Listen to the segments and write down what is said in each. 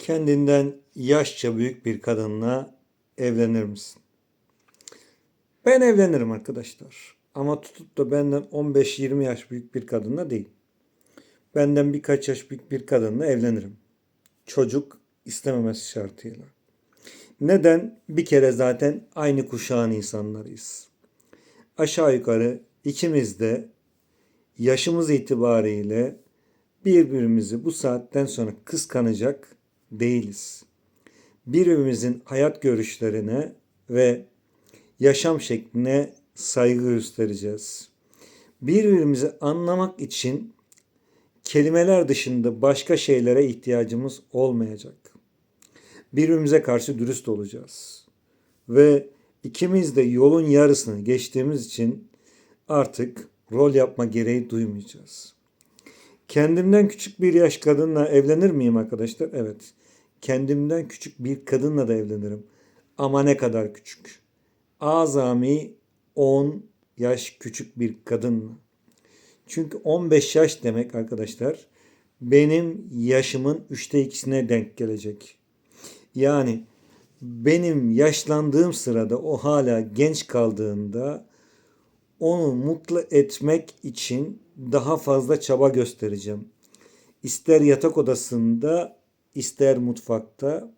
Kendinden yaşça büyük bir kadınla evlenir misin? Ben evlenirim arkadaşlar. Ama tutup da benden 15-20 yaş büyük bir kadınla değil. Benden birkaç yaş büyük bir kadınla evlenirim. Çocuk istememesi şartıyla. Neden? Bir kere zaten aynı kuşağın insanlarıyız. Aşağı yukarı ikimiz de yaşımız itibariyle birbirimizi bu saatten sonra kıskanacak değiliz. Birbirimizin hayat görüşlerine ve yaşam şekline saygı göstereceğiz. Birbirimizi anlamak için kelimeler dışında başka şeylere ihtiyacımız olmayacak. Birbirimize karşı dürüst olacağız. Ve ikimiz de yolun yarısını geçtiğimiz için artık rol yapma gereği duymayacağız. Kendimden küçük bir yaş kadınla evlenir miyim arkadaşlar? Evet. Kendimden küçük bir kadınla da evlenirim. Ama ne kadar küçük? Azami 10 yaş küçük bir kadınla. Çünkü 15 yaş demek arkadaşlar benim yaşımın üçte ikisine denk gelecek. Yani benim yaşlandığım sırada o hala genç kaldığında onu mutlu etmek için daha fazla çaba göstereceğim. İster yatak odasında, ister mutfakta,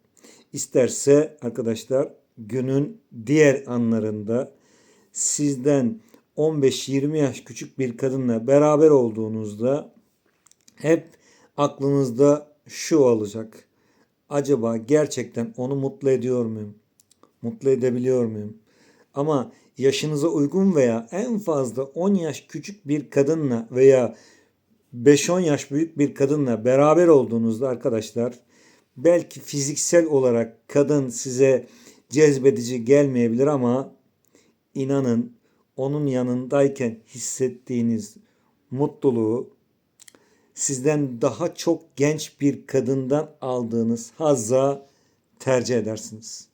isterse arkadaşlar günün diğer anlarında sizden 15-20 yaş küçük bir kadınla beraber olduğunuzda hep aklınızda şu olacak. Acaba gerçekten onu mutlu ediyor muyum? Mutlu edebiliyor muyum? Ama yaşınıza uygun veya en fazla 10 yaş küçük bir kadınla veya 5-10 yaş büyük bir kadınla beraber olduğunuzda arkadaşlar belki fiziksel olarak kadın size cezbedici gelmeyebilir ama inanın onun yanındayken hissettiğiniz mutluluğu sizden daha çok genç bir kadından aldığınız hazza tercih edersiniz.